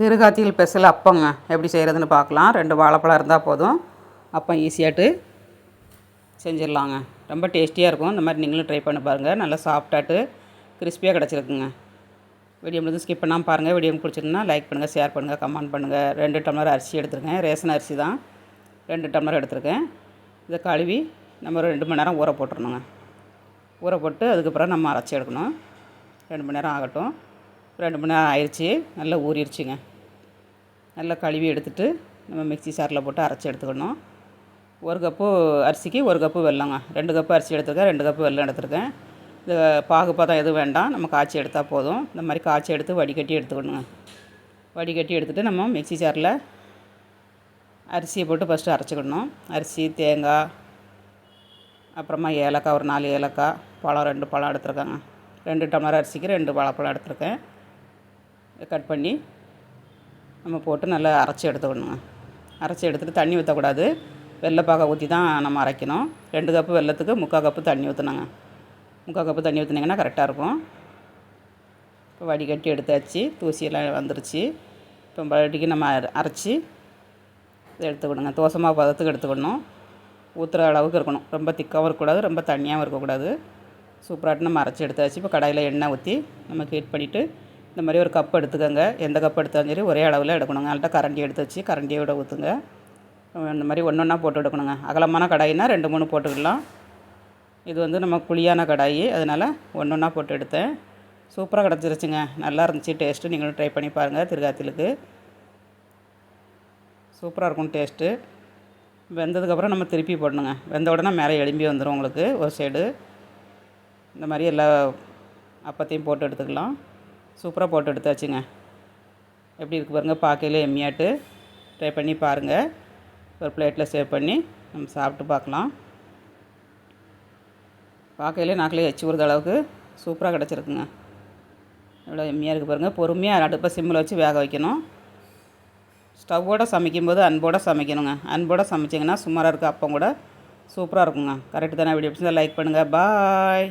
திருகாத்தியில் special அப்பங்க எப்படி செய்கிறதுன்னு பார்க்கலாம். ரெண்டு வாழைப்பழம் இருந்தால் போதும். அப்பம் ஈஸியாட்டு செஞ்சிடலாங்க. ரொம்ப டேஸ்டியாக இருக்கும். இந்த மாதிரி நீங்களும் ட்ரை பண்ணி பாருங்கள் நல்லா சாஃப்டாட்டு கிறிஸ்பியாக கிடச்சிருக்குங்க. வீடியோ முடிஞ்சு ஸ்கிப் பண்ணாமல் பாருங்கள் வீடியோ பிடிச்சிருந்தா லைக் பண்ணுங்கள் ஷேர் பண்ணுங்கள் கமெண்ட் பண்ணுங்கள் ரெண்டு டம்ளர் அரிசி எடுத்துருக்கேன். ரேஷன் அரிசி தான். ரெண்டு டம்ளர் எடுத்துருக்கேன். இதை கழுவி நம்ம ரெண்டு மணி நேரம் ஊற போட்டுறணுங்க. ஊற போட்டு அதுக்கப்புறம் நம்ம அரைச்சி எடுக்கணும். ரெண்டு மணி நேரம் ஆகட்டும். ரெண்டு மணி நேரம் ஆயிடுச்சு நல்லா ஊறிடுச்சுங்க. நல்லா கழுவி எடுத்துட்டு நம்ம மிக்ஸி சாரில் போட்டு அரைச்சி எடுத்துக்கணும். ஒரு கப்பு அரிசிக்கு ஒரு கப்பு வெல்லங்க. ரெண்டு கப்பு அரிசி எடுத்துருக்கேன் ரெண்டு கப்பு வெல்லம் எடுத்துருக்கேன். இது பாகுப்பதம் எதுவும் வேண்டாம். நம்ம காய்ச்சி எடுத்தால் போதும். இந்த மாதிரி காய்ச்சி எடுத்து வடிகட்டி எடுத்துக்கணுங்க. வடிகட்டி எடுத்துகிட்டு நம்ம மிக்ஸி சாரில் அரிசியை போட்டு ஃபஸ்ட்டு அரைச்சிக்கணும். அரிசி தேங்காய் அப்புறமா ஏலக்காய் ஒரு நாலு ஏலக்காய் பழம் ரெண்டு பழம் எடுத்துருக்கேங்க. ரெண்டு டம்ளர் அரிசிக்கு ரெண்டு வாழைப்பழம் எடுத்துருக்கேன். கட் பண்ணி நம்ம போட்டு நல்லா அரைச்சி எடுத்துக்கணுங்க. அரைச்சி எடுத்துகிட்டு தண்ணி ஊற்றக்கூடாது வெள்ளைப்பாக ஊற்றி தான் நம்ம அரைக்கணும். ரெண்டு கப்பு வெல்லத்துக்கு முக்கால் கப்பு தண்ணி ஊற்றுனாங்க முக்கால் கப்பு தண்ணி ஊற்றுனீங்கன்னா கரெக்டாக இருக்கும். இப்போ வடிகட்டி எடுத்தாச்சு. தூசியெல்லாம் வந்துருச்சு. இப்போ மறுபடியும் நம்ம அரைச்சி இதை எடுத்துக்கணுங்க. தோசை மாவு பதத்துக்கு எடுத்துக்கணும். ஊற்றுற அளவுக்கு இருக்கணும். ரொம்ப திக்காகவும் இருக்கக்கூடாது. ரொம்ப தண்ணியாகவும் இருக்கக்கூடாது. சூப்பராட்டு நம்ம அரைச்சி எடுத்தாச்சு. இப்போ கடாயில் எண்ணெய் ஊற்றி நம்ம ஹீட் பண்ணிவிட்டு இந்த மாதிரி ஒரு கப் எடுத்துக்கோங்க. எந்த கப் எடுத்தாலும் சரி ஒரே அளவில் எடுக்கணுங்க. அதல்ட்ட கரண்டி எடுத்து வச்சு கரண்டியோட ஊற்றுங்க இந்த மாதிரி ஒன்று ஒன்றா போட்டு எடுக்கணுங்க. அகலமான கடாயினா ரெண்டு மூணு போட்டுக்கலாம். இது வந்து நம்ம குழியான கடாயி. அதனால் ஒன்று ஒன்றா போட்டு எடுத்தேன். சூப்பராக கிடச்சிருச்சுங்க. நல்லா இருந்துச்சு. டேஸ்ட்டு நீங்களும் ட்ரை பண்ணி பாருங்கள் திருகாத்திலுக்கு. சூப்பராக இருக்கும் டேஸ்ட்டு வெந்ததுக்கப்புறம் நம்ம திருப்பி போடணுங்க. வெந்த உடனே மேலே எலும்பி வந்துடும் உங்களுக்கு ஒரு சைடு இந்த மாதிரி எல்லா அப்பத்தையும் போட்டு எடுத்துக்கலாம். சூப்பராக போட்டு எடுத்தாச்சுங்க. எப்படி இருக்குது பாருங்கள் பார்க்கையில எம்மியாட்டு. ட்ரை பண்ணி பாருங்கள் ஒரு பிளேட்டில் சேவ் பண்ணி நம்ம சாப்பிட்டு பார்க்கலாம். பார்க்கையிலே நாக்கிலே எச்சி ஊறுத அளவுக்கு சூப்பராக கிடச்சிருக்குங்க. எவ்வளோ எம்மியாக இருக்குது பாருங்கள் பொறுமையாக அடுப்பை சிம்மில் வச்சு வேக வைக்கணும். ஸ்டவ்வோட சமைக்கும்போது அன்போடு சமைக்கணுங்க. அன்போடு சமைச்சிங்கன்னா சுமாராக இருக்குது அப்பம் கூட சூப்பராக இருக்குங்க. கரெக்டு தானே? வீடியோ பிடிச்சிருந்தா லைக் பண்ணுங்கள் பாய்